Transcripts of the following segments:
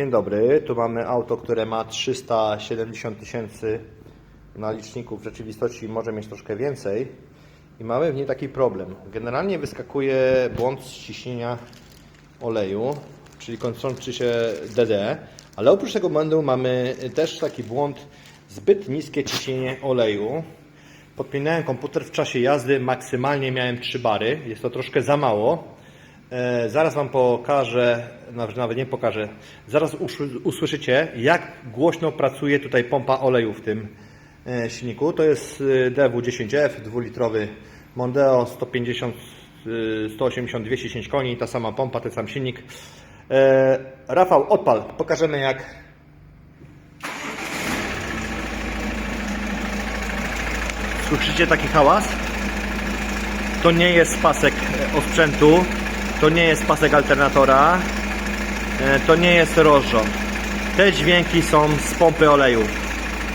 Dzień dobry, tu mamy auto, które ma 370 tysięcy na liczniku, w rzeczywistości może mieć troszkę więcej i mamy w niej taki problem. Generalnie wyskakuje błąd ciśnienia oleju, czyli kończący się DD, ale oprócz tego błędu mamy też taki błąd zbyt niskie ciśnienie oleju. Podpinałem komputer w czasie jazdy, maksymalnie miałem 3 bary, jest to troszkę za mało. E, Zaraz Wam pokażę, nawet nie pokażę, zaraz usłyszycie, jak głośno pracuje tutaj pompa oleju w tym e, silniku. To jest e, DW10F, dwulitrowy Mondeo, 150, e, 180, 210 koni, ta sama pompa, ten sam silnik. Rafał, odpal, pokażemy jak Słyszycie taki hałas? To nie jest pasek osprzętu, to nie jest pasek alternatora, e, to nie jest rozrząd. Te dźwięki są z pompy oleju.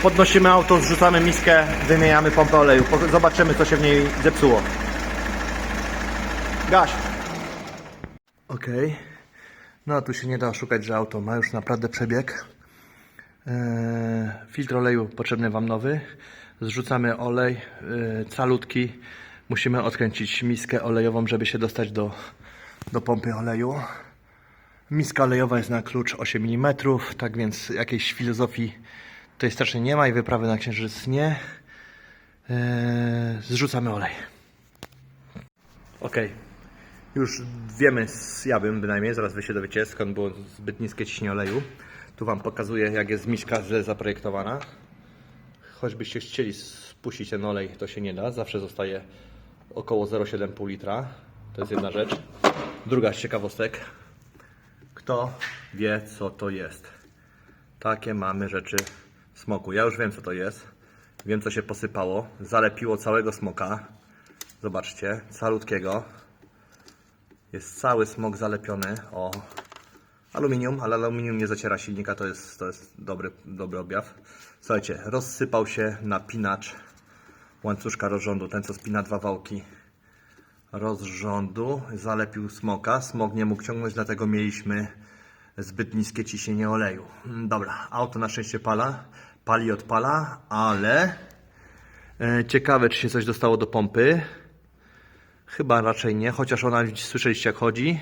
Podnosimy auto, zrzucamy miskę, wymieniamy pompę oleju. Zobaczymy, co się w niej zepsuło. Gaś. Okej. No tu się nie da oszukać, że auto ma już naprawdę przebieg. Eee, Filtr oleju potrzebny Wam nowy. Zrzucamy olej e, calutki. Musimy odkręcić miskę olejową, żeby się dostać do, do pompy oleju. Miska olejowa jest na klucz 8 mm, tak więc jakiejś filozofii tutaj strasznie nie ma i wyprawy na księżyc nie. Eee, Zrzucamy olej. Ok. Już wiemy, ja bym bynajmniej, zaraz wy się dowiecie, skąd było zbyt niskie ciśnienie oleju. Tu Wam pokazuję, jak jest miska źle zaprojektowana. Choćbyście chcieli spuścić ten olej, to się nie da. Zawsze zostaje około 0,7,5 litra. To jest jedna rzecz. Druga z ciekawostek. Kto wie, co to jest? Takie mamy rzeczy w smoku. Ja już wiem, co to jest. Wiem, co się posypało. Zalepiło całego smoka. Zobaczcie, calutkiego. Jest cały smok zalepiony. O, aluminium, ale aluminium nie zaciera silnika, to jest, to jest dobry, dobry objaw. Słuchajcie, rozsypał się napinacz łańcuszka rozrządu, ten co spina dwa wałki rozrządu, zalepił smoka. Smok nie mógł ciągnąć, dlatego mieliśmy zbyt niskie ciśnienie oleju. Mm, Dobra, auto na szczęście pala, pali odpala, ale e, ciekawe czy się coś dostało do pompy. Chyba raczej nie, chociaż ona słyszeliście jak chodzi.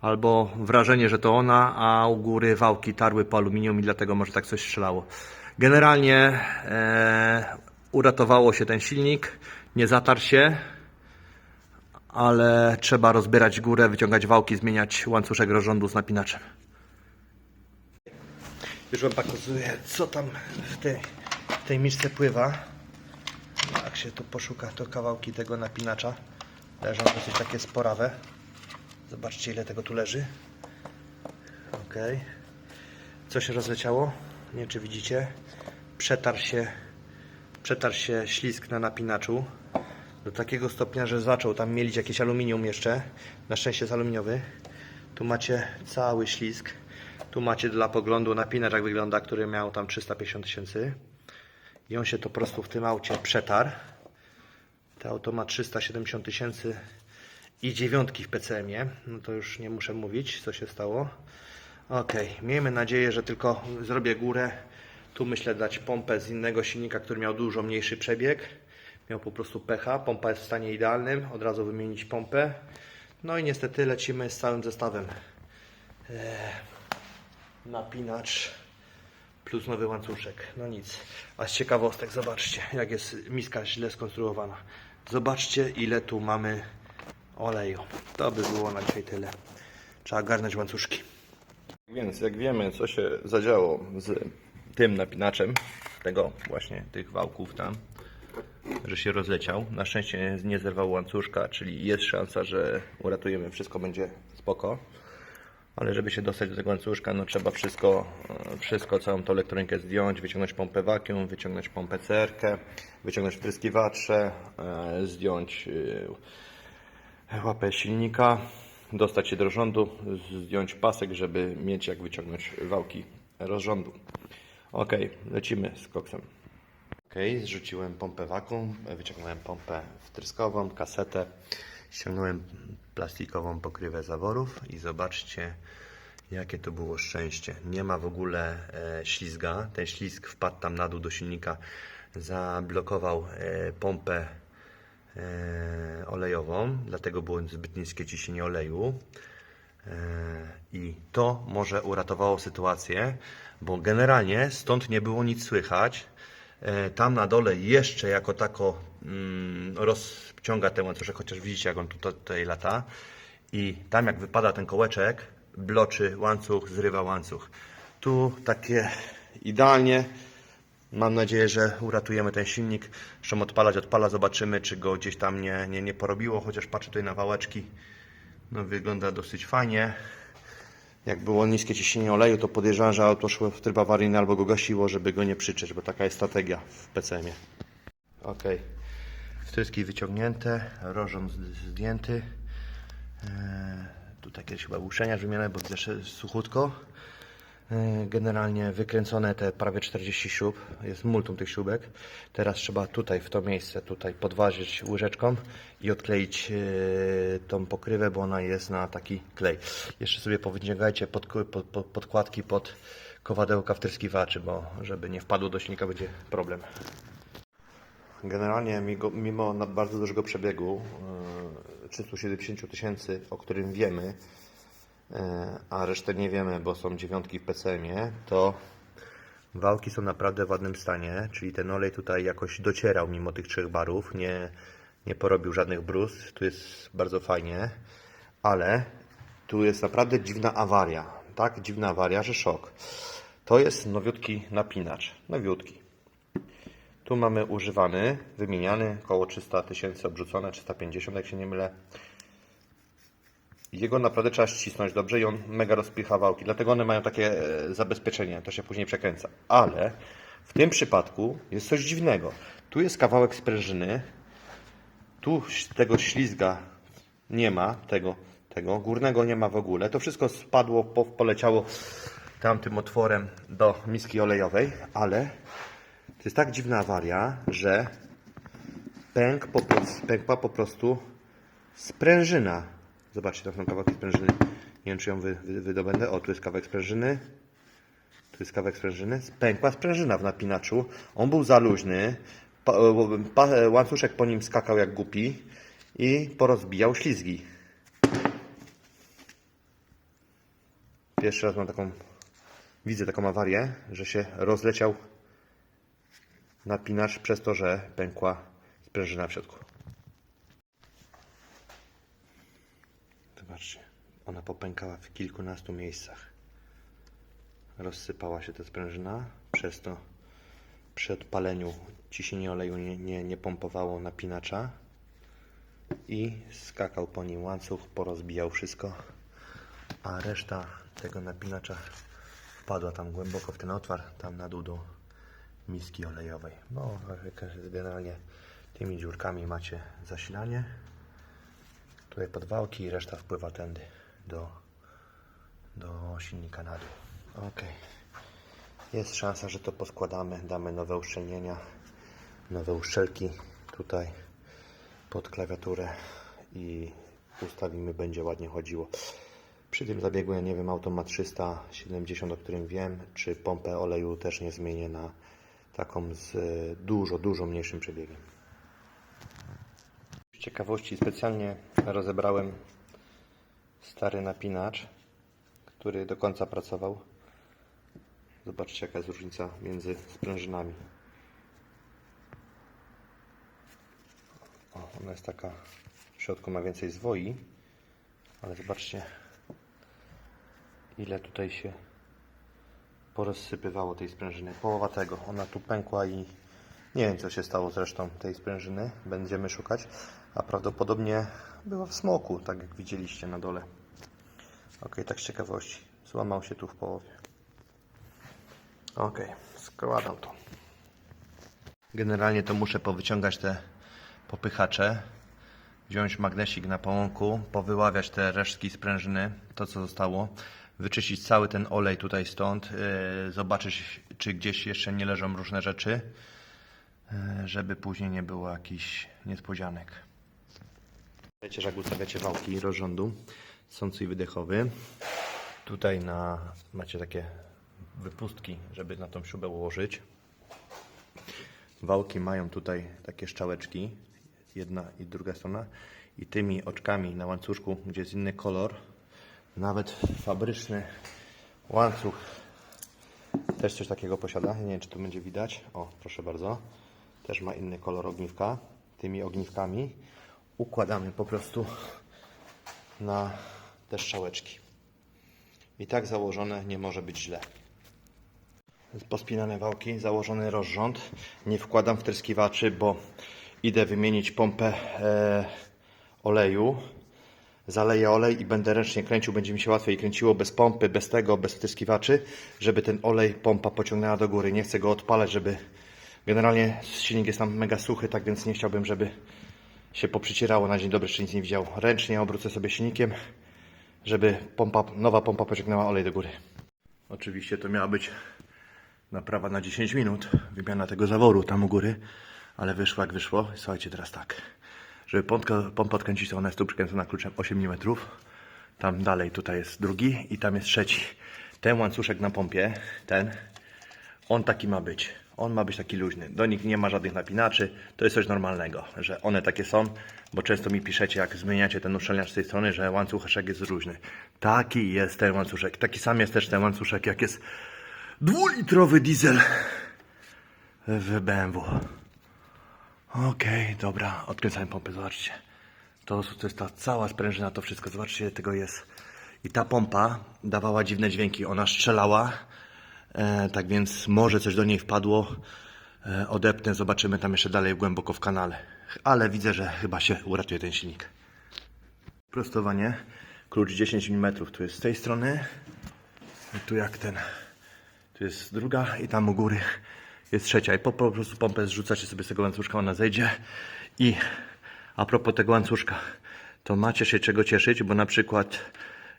Albo wrażenie, że to ona, a u góry wałki tarły po aluminium i dlatego może tak coś strzelało. Generalnie e, uratowało się ten silnik, nie zatarł się, ale trzeba rozbierać górę, wyciągać wałki, zmieniać łańcuszek rozrządu z napinaczem. Już Wam pokazuję, co tam w tej, w tej misce pływa. Jak się tu poszuka, to kawałki tego napinacza leżą dosyć takie sporawe. Zobaczcie, ile tego tu leży. Ok. Co się rozleciało? Nie czy widzicie. Przetarł się, przetarł się ślisk na napinaczu. Do takiego stopnia, że zaczął tam mielić jakieś aluminium jeszcze. Na szczęście jest aluminiowy. Tu macie cały ślisk. Tu macie dla poglądu napinacz, jak wygląda, który miał tam 350 tysięcy. I on się to po prostu w tym aucie przetarł. To auto ma 370 tysięcy i dziewiątki w PCM-ie. No to już nie muszę mówić, co się stało. Ok, miejmy nadzieję, że tylko zrobię górę. Tu myślę dać pompę z innego silnika, który miał dużo mniejszy przebieg. Miał po prostu pecha. Pompa jest w stanie idealnym. Od razu wymienić pompę. No i niestety lecimy z całym zestawem. Eee, napinacz plus nowy łańcuszek. No nic. A z ciekawostek zobaczcie, jak jest miska źle skonstruowana. Zobaczcie, ile tu mamy oleju. To by było na dzisiaj tyle. Trzeba garnąć łańcuszki. Więc jak wiemy, co się zadziało z tym napinaczem, tego właśnie, tych wałków tam, że się rozleciał. Na szczęście nie zerwał łańcuszka, czyli jest szansa, że uratujemy, wszystko będzie spoko. Ale żeby się dostać do tego łańcuszka, no trzeba wszystko, wszystko, całą tą elektronikę zdjąć, wyciągnąć pompę vacuum, wyciągnąć pompę CRK, wyciągnąć wpryskiwacze, e, zdjąć e, łapę silnika, dostać się do rozrządu, zdjąć pasek, żeby mieć jak wyciągnąć wałki rozrządu. Ok, lecimy z koksem. Ok, zrzuciłem pompę vacuum, wyciągnąłem pompę wtryskową, kasetę, ściągnąłem plastikową pokrywę zaworów i zobaczcie Jakie to było szczęście. Nie ma w ogóle e, ślizga. Ten ślizg wpadł tam na dół do silnika, zablokował e, pompę e, olejową, dlatego było zbyt niskie ciśnienie oleju. E, I to może uratowało sytuację, bo generalnie stąd nie było nic słychać. E, Tam na dole jeszcze jako tako mm, rozciąga ten łańcuszek, chociaż widzicie jak on tu- tutaj lata. I tam jak wypada ten kołeczek, bloczy łańcuch, zrywa łańcuch. Tu takie idealnie. Mam nadzieję, że uratujemy ten silnik. Zresztą odpalać odpala, zobaczymy czy go gdzieś tam nie, nie, nie porobiło, chociaż patrzę tutaj na wałeczki. No wygląda dosyć fajnie. Jak było niskie ciśnienie oleju, to podejrzewam, że auto szło w tryb awaryjny albo go gasiło, żeby go nie przyczeć, bo taka jest strategia w PCM-ie. Ok. Wtryski wyciągnięte, rożon z- zdjęty. Eee, tu takie chyba uszeniacz wymianę, bo widzę, suchutko. Eee, Generalnie wykręcone te prawie 40 śrub, jest multum tych śrubek. Teraz trzeba tutaj, w to miejsce, tutaj podważyć łyżeczką i odkleić eee, tą pokrywę, bo ona jest na taki klej. Jeszcze sobie powyciągajcie pod, pod, pod, podkładki pod kowadełka wtryskiwaczy, bo żeby nie wpadło do silnika będzie problem. Generalnie mimo, bardzo dużego przebiegu, e, 370 tysięcy, o którym wiemy, e, a resztę nie wiemy, bo są dziewiątki w PCM-ie, to wałki są naprawdę w ładnym stanie, czyli ten olej tutaj jakoś docierał mimo tych trzech barów, nie, nie porobił żadnych bruz, tu jest bardzo fajnie, ale tu jest naprawdę dziwna awaria, tak dziwna awaria, że szok. To jest nowiutki napinacz, nowiutki. Tu mamy używany, wymieniany, około 300 tysięcy obrzucone, 350 jak się nie mylę. Jego naprawdę trzeba ścisnąć dobrze i on mega rozpycha wałki, dlatego one mają takie e, zabezpieczenie, to się później przekręca. Ale w tym przypadku jest coś dziwnego. Tu jest kawałek sprężyny, tu tego ślizga nie ma, tego, tego górnego nie ma w ogóle. To wszystko spadło, po, poleciało tamtym otworem do miski olejowej, ale to jest tak dziwna awaria, że pęk po, pękła po prostu sprężyna. Zobaczcie, tam są kawałki sprężyny. Nie wiem, czy ją wy, wy, wydobędę. O, tu jest kawałek sprężyny. Tu jest kawałek sprężyny. Pękła sprężyna w napinaczu. On był za luźny. Pa, pa, łańcuszek po nim skakał jak głupi i porozbijał ślizgi. Pierwszy raz mam taką, widzę taką awarię, że się rozleciał napinacz przez to, że pękła sprężyna w środku. Zobaczcie, ona popękała w kilkunastu miejscach. Rozsypała się ta sprężyna, przez to przy odpaleniu ciśnienie oleju nie, nie, nie pompowało napinacza i skakał po nim łańcuch, porozbijał wszystko, a reszta tego napinacza wpadła tam głęboko w ten otwar, tam na dół do miski olejowej. No, generalnie tymi dziurkami macie zasilanie. Tutaj podwałki i reszta wpływa tędy do, do silnika na dół. Ok. Jest szansa, że to poskładamy, damy nowe uszczelnienia, nowe uszczelki tutaj pod klawiaturę i ustawimy, będzie ładnie chodziło. Przy tym zabiegu, ja nie wiem, auto ma 370, o którym wiem, czy pompę oleju też nie zmienię na taką z dużo, dużo mniejszym przebiegiem. Ciekawości specjalnie rozebrałem stary napinacz, który do końca pracował. Zobaczcie jaka jest różnica między sprężynami. O, ona jest taka, w środku ma więcej zwoi, ale zobaczcie ile tutaj się porozsypywało tej sprężyny. Połowa tego, ona tu pękła i nie wiem co się stało z resztą tej sprężyny. Będziemy szukać, a prawdopodobnie była w smoku, tak jak widzieliście na dole. Ok, tak z ciekawości. Złamał się tu w połowie. Ok, składam to. Generalnie to muszę powyciągać te popychacze, wziąć magnesik na połąku, powyławiać te resztki sprężyny, to co zostało, wyczyścić cały ten olej tutaj stąd, yy, zobaczyć czy gdzieś jeszcze nie leżą różne rzeczy, yy, żeby później nie było jakichś niespodzianek. Wiecie, jak ustawiacie wałki rozrządu, sący i wydechowy, Tutaj na, macie takie wypustki, żeby na tą śrubę ułożyć. Wałki mają tutaj takie szczałeczki, jedna i druga strona. I tymi oczkami na łańcuszku, gdzie jest inny kolor, nawet fabryczny łańcuch też coś takiego posiada. Nie wiem, czy tu będzie widać. O, proszę bardzo. Też ma inny kolor ogniwka. Tymi ogniwkami układamy po prostu na te strzałeczki. I tak założone nie może być źle. Pospinane wałki, założony rozrząd. Nie wkładam wtryskiwaczy, bo idę wymienić pompę e, oleju. Zaleję olej i będę ręcznie kręcił. Będzie mi się łatwiej kręciło bez pompy, bez tego, bez wtryskiwaczy, żeby ten olej pompa pociągnęła do góry. Nie chcę go odpalać, żeby. Generalnie silnik jest tam mega suchy, tak więc nie chciałbym, żeby się poprzycierało na dzień dobry, czy nic nie widział. Ręcznie obrócę sobie silnikiem, żeby pompa, nowa pompa pociągnęła olej do góry. Oczywiście to miała być naprawa na 10 minut, wymiana tego zaworu tam u góry, ale wyszło jak wyszło. Słuchajcie, teraz tak. Żeby pompę odkręcić, to ona jest tu przykręcona kluczem 8 mm. Tam dalej, tutaj jest drugi i tam jest trzeci. Ten łańcuszek na pompie, ten, on taki ma być. On ma być taki luźny. Do nich nie ma żadnych napinaczy. To jest coś normalnego, że one takie są, bo często mi piszecie, jak zmieniacie ten uszczelniacz z tej strony, że łańcuszek jest luźny. Taki jest ten łańcuszek. Taki sam jest też ten łańcuszek, jak jest dwulitrowy diesel w BMW. Okej, dobra, odkręcamy pompę, zobaczcie. To, to jest ta cała sprężyna, to wszystko, zobaczcie, tego jest. I ta pompa dawała dziwne dźwięki, ona strzelała, tak więc może coś do niej wpadło. E, odepnę, zobaczymy tam jeszcze dalej głęboko w kanale. Ale widzę, że chyba się uratuje ten silnik. Prostowanie, klucz 10 mm, tu jest z tej strony, tu jak ten, tu jest druga i tam u góry jest trzecia. I po, po prostu pompę zrzucacie sobie z tego łańcuszka, ona zejdzie. I a propos tego łańcuszka, to macie się czego cieszyć, bo na przykład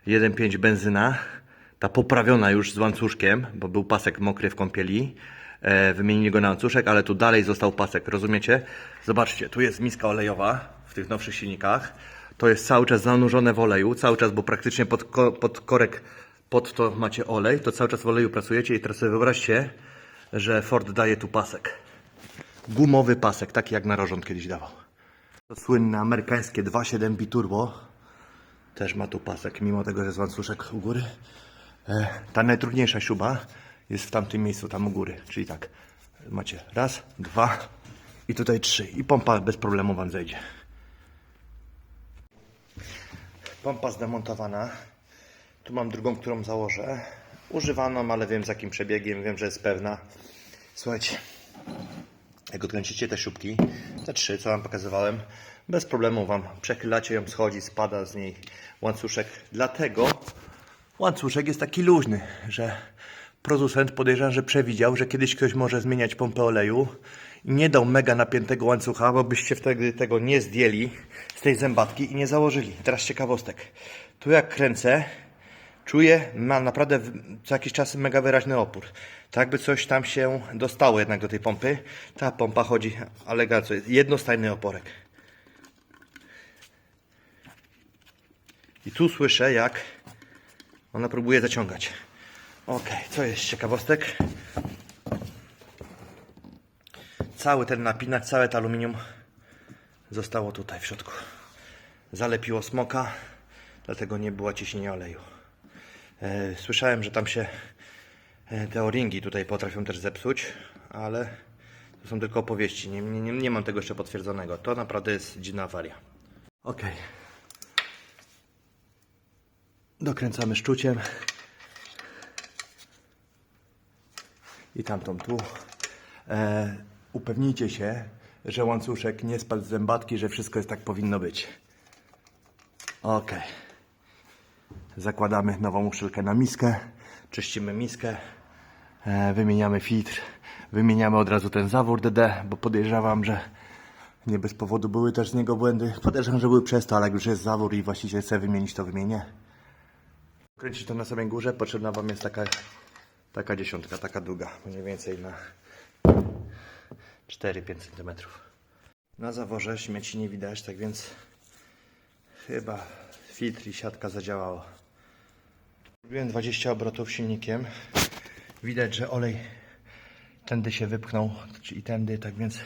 1.5 benzyna, ta poprawiona już z łańcuszkiem, bo był pasek mokry w kąpieli, e, wymienili go na łańcuszek, ale tu dalej został pasek, rozumiecie? Zobaczcie, tu jest miska olejowa w tych nowszych silnikach. To jest cały czas zanurzone w oleju, cały czas, bo praktycznie pod, ko, pod korek, pod to macie olej, to cały czas w oleju pracujecie i teraz sobie wyobraźcie, że Ford daje tu pasek. Gumowy pasek, taki jak na rożąt kiedyś dawał. To słynne amerykańskie 2.7 biturbo też ma tu pasek, mimo tego, że jest łańcuszek u góry. E, ta najtrudniejsza śruba jest w tamtym miejscu, tam u góry. Czyli tak, macie raz, dwa i tutaj trzy. I pompa bez problemu Wam zejdzie. Pompa zdemontowana. Tu mam drugą, którą założę. Używaną, ale wiem z jakim przebiegiem, wiem, że jest pewna. Słuchajcie, jak odkręcicie te śrubki, te trzy, co Wam pokazywałem, bez problemu Wam przechylacie ją, schodzi, spada z niej łańcuszek. Dlatego łańcuszek jest taki luźny, że producent podejrzewam, że przewidział, że kiedyś ktoś może zmieniać pompę oleju i nie dał mega napiętego łańcucha, bo byście wtedy tego nie zdjęli z tej zębatki i nie założyli. Teraz ciekawostek. Tu jak kręcę, czuję, ma naprawdę co jakiś czas mega wyraźny opór. Tak by coś tam się dostało jednak do tej pompy. Ta pompa chodzi elegancko. Jednostajny oporek. I tu słyszę, jak ona próbuje zaciągać. Ok, co jest ciekawostek? Cały ten napinacz, całe to aluminium zostało tutaj w środku. Zalepiło smoka, dlatego nie było ciśnienia oleju. E, Słyszałem, że tam się e, te o-ringi tutaj potrafią też zepsuć, ale to są tylko opowieści. Nie, nie, nie mam tego jeszcze potwierdzonego. To naprawdę jest dziwna awaria. Ok. Dokręcamy szczuciem. I tamtą tu. E, upewnijcie się, że łańcuszek nie spadł z zębatki, że wszystko jest tak powinno być. Ok. Zakładamy nową uszczelkę na miskę. Czyścimy miskę. E, wymieniamy filtr. Wymieniamy od razu ten zawór DD, bo podejrzewam, że nie bez powodu były też z niego błędy. Podejrzewam, że były przez to, ale jak już jest zawór i właściciel chce wymienić, to wymienię. Kręcić to na samej górze. Potrzebna Wam jest taka, taka dziesiątka, taka długa. Mniej więcej na 4-5 cm. Na zaworze śmieci nie widać, tak więc chyba filtr i siatka zadziałała. Robiłem 20 obrotów silnikiem. Widać, że olej tędy się wypchnął, i tędy, tak więc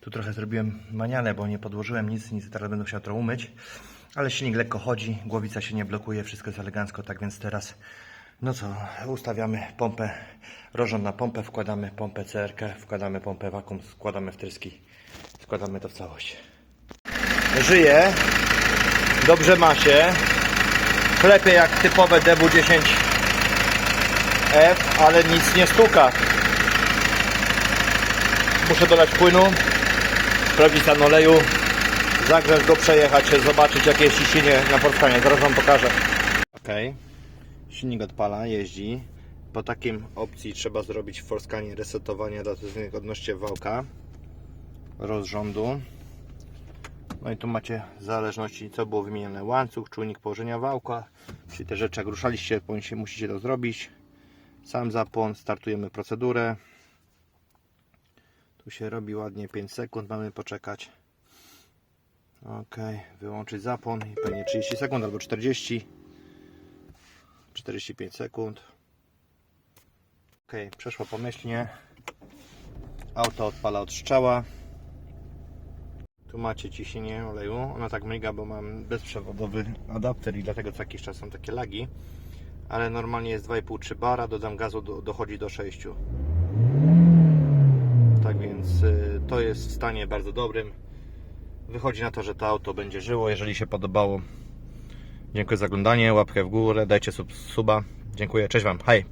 tu trochę zrobiłem manianę, bo nie podłożyłem nic, nic teraz będę musiał to umyć. Ale silnik lekko chodzi, głowica się nie blokuje, wszystko jest elegancko, tak więc teraz, no co, ustawiamy pompę, rożon na pompę, wkładamy pompę CRK, wkładamy pompę wakum, składamy wtryski, składamy to w całość. Żyje, dobrze ma się, klepie jak typowe DW10F, ale nic nie stuka. Muszę dolać płynu, sprawdzić stan oleju, zagrzać go, przejechać się, zobaczyć jakie jest ciśnienie na portkanie. Zaraz Wam pokażę. Ok, silnik odpala, jeździ. Po takim opcji trzeba zrobić forskanie resetowania datycyjnych odnośnie wałka rozrządu. No i tu macie zależności co było wymienione łańcuch, czujnik położenia wałka, czyli te rzeczy jak ruszaliście, musicie to zrobić. Sam zapłon, startujemy procedurę. Tu się robi ładnie 5 sekund, mamy poczekać. Ok, wyłączyć zapłon i pewnie 30 sekund albo 40. 45 sekund. Ok, przeszło pomyślnie. Auto odpala od strzała. Tu macie ciśnienie oleju. Ona tak mryga, bo mam bezprzewodowy adapter i dlatego co jakiś czas są takie lagi. Ale normalnie jest 2,5-3 bara, dodam gazu, do, dochodzi do 6. Tak więc y, to jest w stanie bardzo dobrym. Wychodzi na to, że to auto będzie żyło. Jeżeli się podobało, dziękuję za oglądanie, łapkę w górę, dajcie sub, suba. Dziękuję, cześć Wam, hej!